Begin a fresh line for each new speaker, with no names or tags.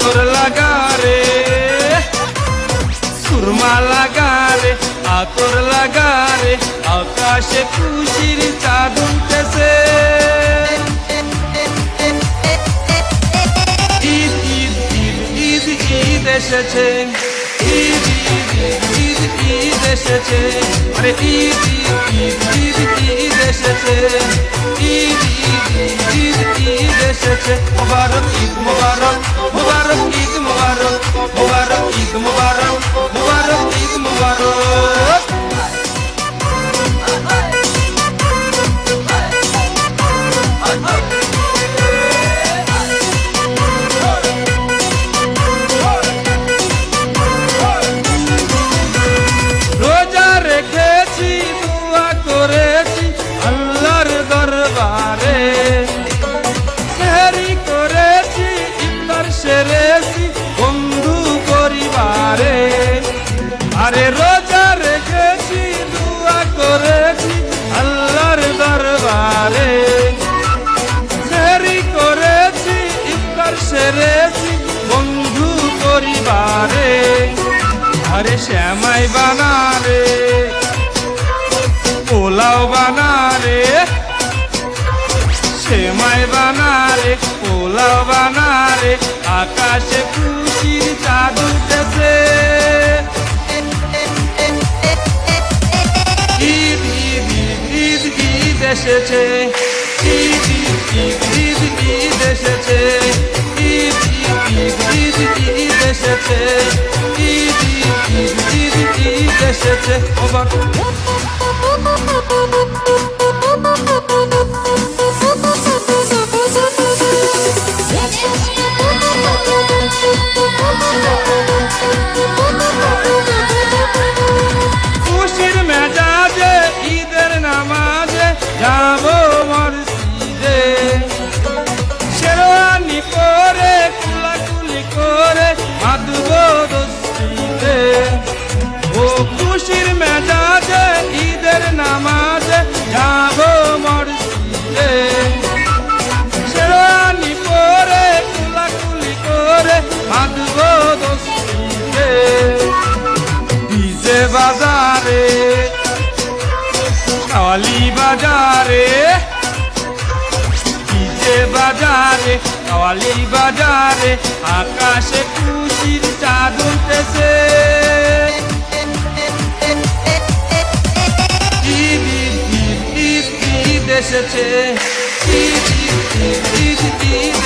তোর লাগারে সুরমা লাগারে আতর লাগারে আকাশে খুশির চাঁদ উঠতেছে ঈদ ঈদ ঈদ ঈদ ঈদ এসেছে ঈদ ঈদ ঈদ ঈদ এসেছে আরে ঈদ ঈদ ঈদ ঈদ এসেছে ঈদ ঈদ ঈদ ঈদ এসেছে মোবারক ঈদ মোবারক সেরেছি বন্ধু পরিবারে। আরে শ্যামাই বানারে, পোলাও বানারে, সেমাই বানারে, পোলাও বানারে, আকাশে খুশির চাঁদ উঠেছে। ঈদ ঈদ ঈদ ঈদ এসেছে। ঈদ ঈদ ঈদ ঈদ এসেছে। ঈদ ঈদ ঈদ ঈদ এসেছে ঈদ ঈদ ঈদ ঈদ এসেছে ওবার খুশির কাওয়ালি বাজারে। ডিজে বাজারে কাওয়ালি বাজারে, আকাশে খুশির চাঁদ উঠেছে। ঈদ ঈদ ঈদ ঈদ এসেছে। ঈদ ঈদ ঈদ